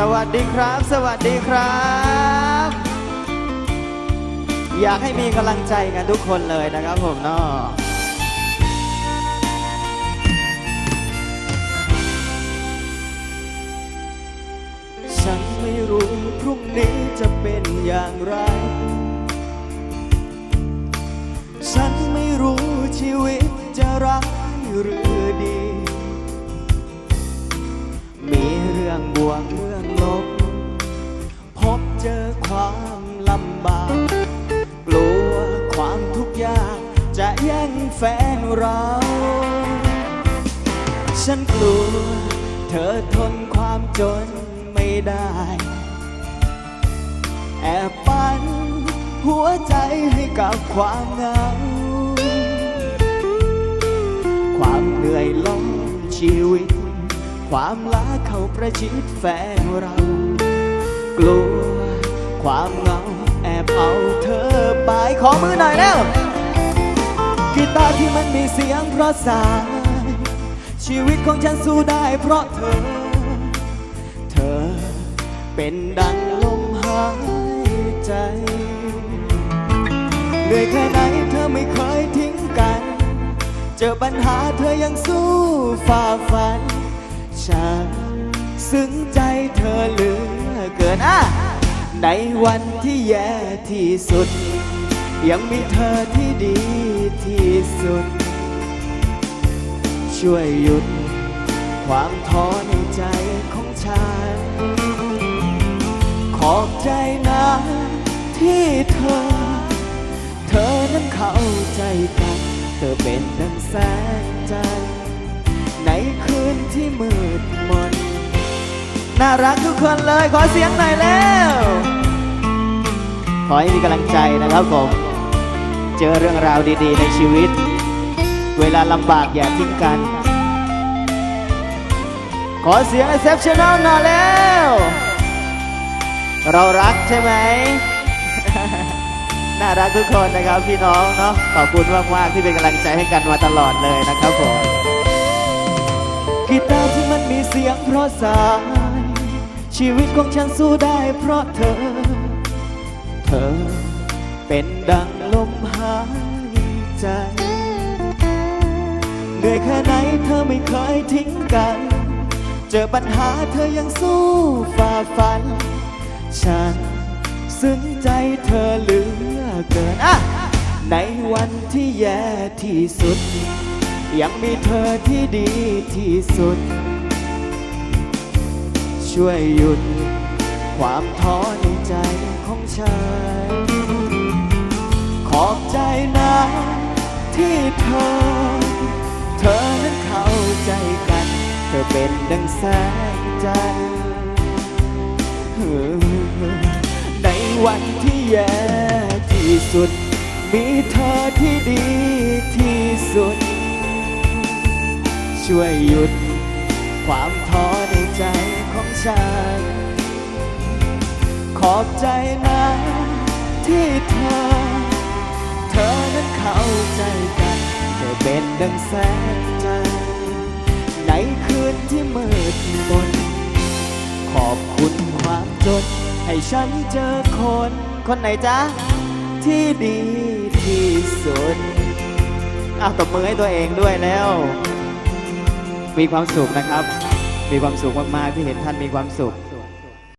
สวัสดีครับ สวัสดีครับ อยากให้มีกำลังใจกันทุกคนเลยนะครับผมเนาะฉันไม่รู้พรุ่งนี้จะเป็นอย่างไร ฉันไม่รู้ชีวิตจะร้ายหรือ องบวกเรื่องลบ พบเจอความลำบาก กลัวความทุกข์ยาก จะแย่งแฟนเรา ฉันกลัว เธอทนความจนไม่ได้ แอบปันหัวใจให้กับความเหงา ความเหนื่อยล้มชีวิต ความล้าเข้าประชิดแฟนเรา กลัว ความเหงาแอบเอาเธอไปขอมือหน่อยแล้ว กีตาร์ที่มันมีเสียงเพราะสาย ชีวิตของฉันสู้ได้เพราะเธอ เธอเป็นดังลมหายใจเหนื่อยแค่ไหนเธอไม่เคยทิ้งกัน เจอปัญหาเธอยังสู้ฝ่าฟัน ฉันซึ้งใจเธอเหลือเกินอะในวันที่แย่ที่สุด ยังมีเธอที่ดีที่สุด ช่วยหยุด ความท้อในใจของฉัน ขอบใจนะที่เธอ เธอนั้นเข้าใจกัน เธอเป็นดังแสงจันทร์ ในคืนที่มืดมน น่ารักทุกคนเลยขอเสียงหน่อยแล้ว ขอให้มีกำลังใจนะครับผม เจอเรื่องราวดีๆ ในชีวิต เวลาลำบากอย่าทิ้งกัน ขอเสียง exceptional หน่อยแล้ว เรารักใช่ไหม น่ารักทุกคนนะครับพี่น้องเนาะขอบคุณมากๆที่เป็นกำลังใจให้กันมาตลอดเลยนะครับผม กีตาร์ที่มันมีเสียงเพราะสาย ชีวิตของฉันสู้ได้เพราะเธอ เธอเป็นดังลมหายใจเหนื่อยแค่ไหนเธอไม่เคยทิ้งกัน เจอปัญหาเธอยังสู้ฝ่าฟัน ฉันซึ้งใจเธอเหลือเกิน ในวันที่แย่ที่สุด ยังมีเธอที่ดีที่สุด ช่วยหยุด ความท้อในใจของฉัน ขอบใจนะที่เธอ เธอนั้นเข้าใจกัน เธอเป็นดังแสงจันทร์ในวันที่แย่ที่สุด มีเธอที่ดีที่สุด ช่วยหยุด ความท้อในใจของฉัน ขอบใจนะที่เธอ เธอนั้นเข้าใจกัน เธอเป็นดังแสงจันทร์ในคืนที่มืดมน ขอบคุณความจน ให้ฉันเจอคน คนไหนจ๊ะ ที่ดีที่สุดอ้าวตบมือให้ตัวเองด้วยแล้ว มีความสุขนะครับ มีความสุขมากๆที่เห็นท่านมีความสุข